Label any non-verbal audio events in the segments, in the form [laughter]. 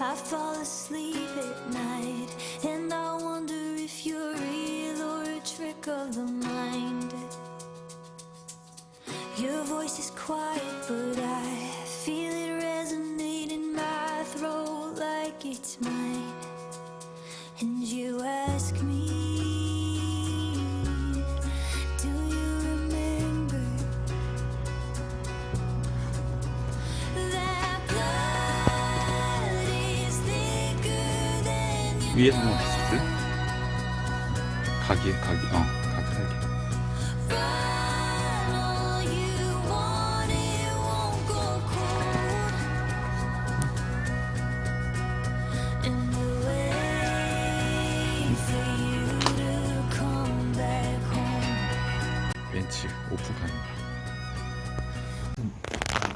I fall asleep at night and I wonder if you're real or a trick of the mind. Your voice is quiet, but I feel it resonate in my throat like it's mine. And you ask me, 위에서 뭐 비스트? 각이 각이 어 home. 벤츠 오픈카입니다.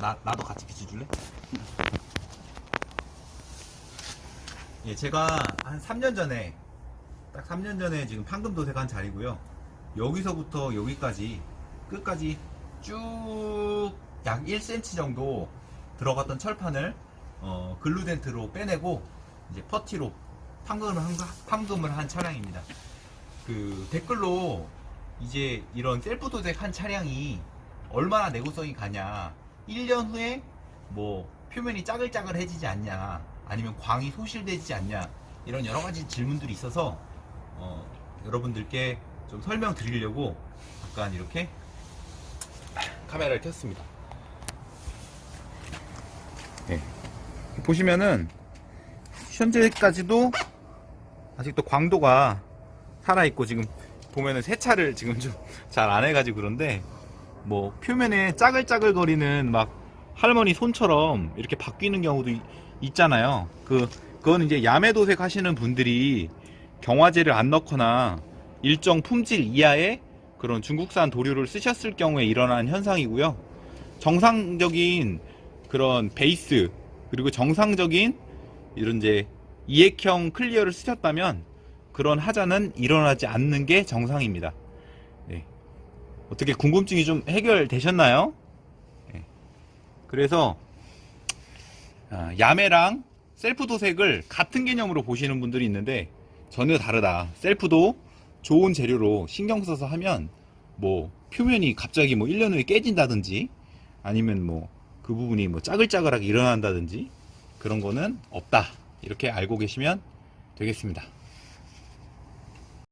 나, 나도 같이 비춰줄래? 예, 제가 한 3년 전에, 딱 3년 전에 지금 판금 도색한 자리고요. 여기서부터 여기까지, 끝까지 쭉 약 1cm 정도 들어갔던 철판을, 어, 글루덴트로 빼내고, 이제 퍼티로 판금을 한, 판금을 한 차량입니다. 그, 댓글로, 이제 이런 셀프 도색 한 차량이 얼마나 내구성이 가냐 1년 후에 뭐 표면이 짜글짜글해지지 않냐 아니면 광이 소실되지 않냐? 이런 여러 가지 질문들이 있어서 어, 여러분들께 좀 설명드리려고 잠깐 이렇게 카메라를 켰습니다. 보시면은 현재까지도 아직도 광도가 살아 있고 지금 보면은 세차를 지금 좀 [laughs] 잘 안 해가지고 그런데 뭐 표면에 짜글짜글 거리는 막 할머니 손처럼 이렇게 바뀌는 경우도 이- 있잖아요. 그 그건 이제 야매 도색 하시는 분들이 경화제를 안 넣거나 일정 품질 이하의 그런 중국산 도료를 쓰셨을 경우에 일어난 현상이고요. 정상적인 그런 베이스 그리고 정상적인 이런 이제 이액형 클리어를 쓰셨다면 그런 하자는 일어나지 않는 게 정상입니다. 네. 어떻게 궁금증이 좀 해결되셨나요? 네. 그래서 아, 야매랑 셀프 도색을 같은 개념으로 보시는 분들이 있는데 전혀 다르다. 셀프도 좋은 재료로 신경 써서 하면 뭐 표면이 갑자기 뭐 1년 후에 깨진다든지 아니면 뭐 그 부분이 뭐 짜글짜글하게 일어난다든지 그런 거는 없다. 이렇게 알고 계시면 되겠습니다.